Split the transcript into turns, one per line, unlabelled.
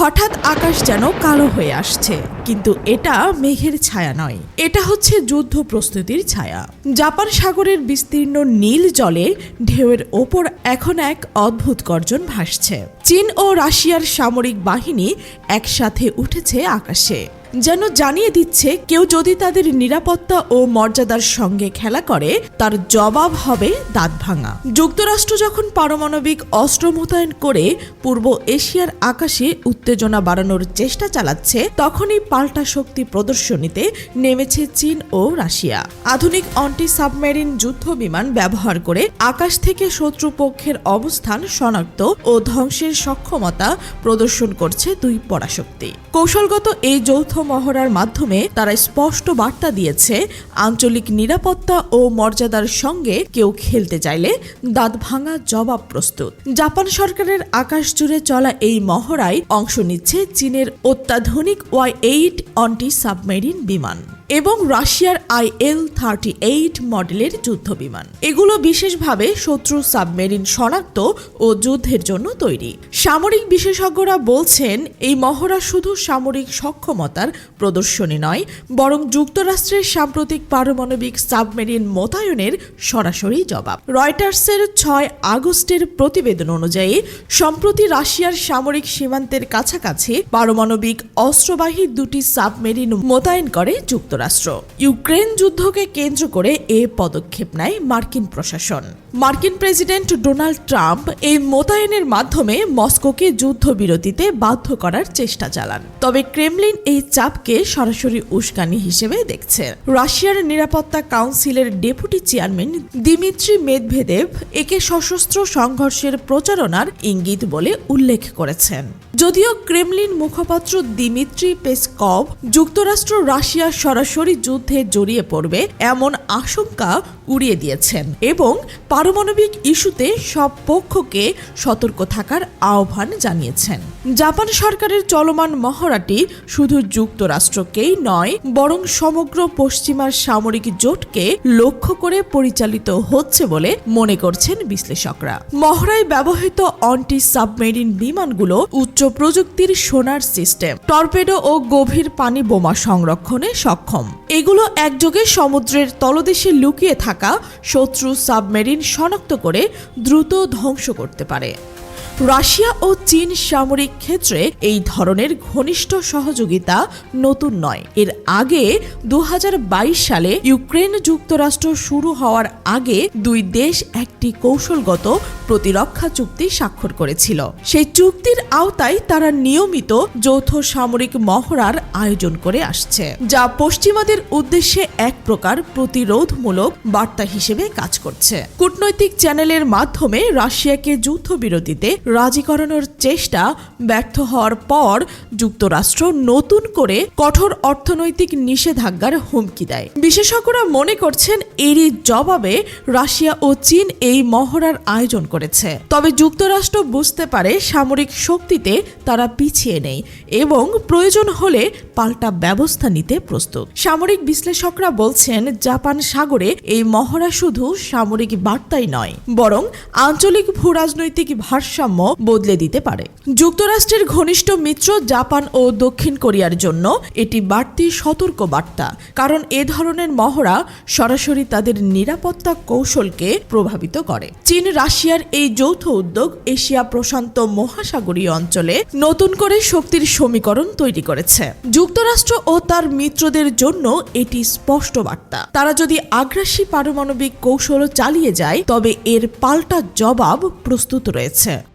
হঠাৎ আকাশ যেন কালো হয়ে আসছে, কিন্তু এটা মেঘের ছায়া নয়। এটা হচ্ছে যুদ্ধ প্রস্তুতির ছায়া। জাপান সাগরের বিস্তীর্ণ নীল জলে ঢেউয়ের ওপর এখন এক অদ্ভুত গর্জন ভাসছে। চীন ও রাশিয়ার সামরিক বাহিনী একসাথে উঠেছে আকাশে। যেন জানিয়ে দিচ্ছে, কেউ যদি তাদের নিরাপত্তা ও মর্যাদার সঙ্গে খেলা করে, তার জবাব হবে দাঁত ভাঙা। যুক্তরাষ্ট্র যখন পারমাণবিক অস্ত্র মোতায়েন করে পূর্ব এশিয়ার আকাশে উত্তেজনা বাড়ানোর চেষ্টা চালাচ্ছে, তখনই পাল্টা শক্তি প্রদর্শনীতে নেমেছে চীন ও রাশিয়া। আধুনিক অন্টি সাবমেরিন যুদ্ধ বিমান ব্যবহার করে আকাশ থেকে শত্রুপক্ষের অবস্থান শনাক্ত ও ধ্বংসের সক্ষমতা প্রদর্শন করছে দুই পরাশক্তি। কৌশলগত এই যৌথ মহড়ার মাধ্যমে তারা স্পষ্ট বার্তা দিয়েছে, আঞ্চলিক নিরাপত্তা ও মর্যাদার সঙ্গে কেউ খেলতে চাইলে দাঁত ভাঙা জবাব প্রস্তুত। জাপান সরকারের আকাশ জুড়ে চলা এই মহড়ায় অংশ নিচ্ছে চীনের অত্যাধুনিক ওয়াই এইট অন্টি সাবমেরিন বিমান। এবং রাশিয়ার আইএল থার্টি এইট মডেলের যুদ্ধ বিমান এগুলো বিশেষভাবে শত্রু সাবমেরিন শনাক্ত ও যুদ্ধের জন্য তৈরি। সামরিক বিশেষজ্ঞরা বলছেন, এই মহড়া শুধু সামরিক সক্ষমতার প্রদর্শনী নয়, বরং যুক্তরাষ্ট্রের সাম্প্রতিক পারমাণবিক সাবমেরিন মোতায়েনের সরাসরি জবাব। রয়টার্সের ছয় আগস্টের প্রতিবেদন অনুযায়ী, সম্প্রতি রাশিয়ার সামরিক সীমান্তের কাছাকাছি পারমাণবিক অস্ত্রবাহী দুটি সাবমেরিন মোতায়েন করে যুক্তরাষ্ট্র। ইউক্রেন যুদ্ধকে কেন্দ্র করে এ পদক্ষেপ নেয় মার্কিন প্রশাসন। মার্কিন প্রেসিডেন্ট ডোনাল্ড ট্রাম্প এই মোতায়েনের মাধ্যমে মস্কোকে যুদ্ধবিরতিতে বাধ্য করার চেষ্টা চালান। তবে ক্রেমলিন এই চাপকে সরাসরি উস্কানি হিসেবে দেখছে। রাশিয়ার নিরাপত্তা কাউন্সিলের ডেপুটি চেয়ারম্যান দিমিত্রি মেদভেদেভ একে সশস্ত্র সংঘর্ষের প্রচারণার ইঙ্গিত বলে উল্লেখ করেছেন। যদিও ক্রেমলিন মুখপাত্র দিমিত্রি পেসকভ যুক্তরাষ্ট্র রাশিয়া সরাসরি যুদ্ধে জড়িয়ে পড়বে এমন আশঙ্কা উড়িয়ে দিয়েছেন এবং পারমাণবিক ইস্যুতে সব পক্ষকে সতর্ক থাকার আহ্বান জানিয়েছেন। জাপান সরকারের চলমান মহড়াটি শুধু যুক্তরাষ্ট্রকেই নয়, বরং সমগ্র পশ্চিমার সামরিক জোটকে লক্ষ্য করে পরিচালিত হচ্ছে বলে মনে করছেন বিশ্লেষকরা। মহড়ায় ব্যবহৃত অন্টি সাবমেরিন বিমানগুলো উচ্চ প্রযুক্তির সোনার সিস্টেম, টর্পেডো ও গভীর পানি বোমা সংরক্ষণে সক্ষম। এগুলো একযোগে সমুদ্রের তলদেশে লুকিয়ে থাকা শত্রু সাবমেরিন শনাক্ত করে দ্রুত ধ্বংস করতে পারে। রাশিয়া ও চীন সামরিক ক্ষেত্রে এই ধরনের ঘনিষ্ঠ সহযোগিতা নতুন নয়। এর আগে দু হাজার বাইশ সালে ইউক্রেন যুক্তরাষ্ট্র শুরু হওয়ার আগে দুই দেশ একটি কৌশলগত প্রতিরক্ষা চুক্তি স্বাক্ষর করেছিল। সেই চুক্তির আওতায় তারা নিয়মিত যৌথ সামরিক মহড়ার আয়োজন করে আসছে, যা পশ্চিমাদের উদ্দেশ্যে এক প্রকার প্রতিরোধমূলক বার্তা হিসেবে কাজ করছে। কূটনৈতিক চ্যানেলের মাধ্যমে রাশিয়াকে যুদ্ধবিরতিতে রাজি করানোর চেষ্টা ব্যর্থ হওয়ার পর যুক্তরাষ্ট্র নতুন করে কঠোর অর্থনৈতিক নিষেধাজ্ঞার হুমকি দেয়। বিশেষজ্ঞরা মনে করছেন, এরই জবাবে রাশিয়া ও চীন এই মহড়ার আয়োজন করেছে। তবে যুক্তরাষ্ট্র বুঝতে পারে সামরিক শক্তিতে তারা পিছিয়ে নেই এবং প্রয়োজন হলে পাল্টা ব্যবস্থা নিতে প্রস্তুত। সামরিক বিশ্লেষকরা বলছেন, জাপান সাগরে এই মহড়া শুধু সামরিক বার্তাই নয়, বরং আঞ্চলিক ভূরাজনৈতিক ভারসাম্য বদলে দিতে পারে। যুক্তরাষ্ট্রের ঘনিষ্ঠ মিত্র জাপান ও দক্ষিণ কোরিয়ার জন্য এটি বাড়তি সতর্ক বার্তা কারণ এ ধরনের মহড়া সরাসরি তাদের নিরাপত্তা কৌশলকে প্রভাবিত করে। চীন, রাশিয়ার এই যৌথ উদ্যোগ এশিয়া প্রশান্ত মহাসাগরীয় অঞ্চলে নতুন করে শক্তির সমীকরণ তৈরি করেছে। যুক্তরাষ্ট্র ও তার মিত্রদের জন্য এটি স্পষ্ট বার্তা। তারা যদি আগ্রাসী পারমাণবিক কৌশল চালিয়ে যায়, তবে এর পাল্টা জবাব প্রস্তুত রয়েছে।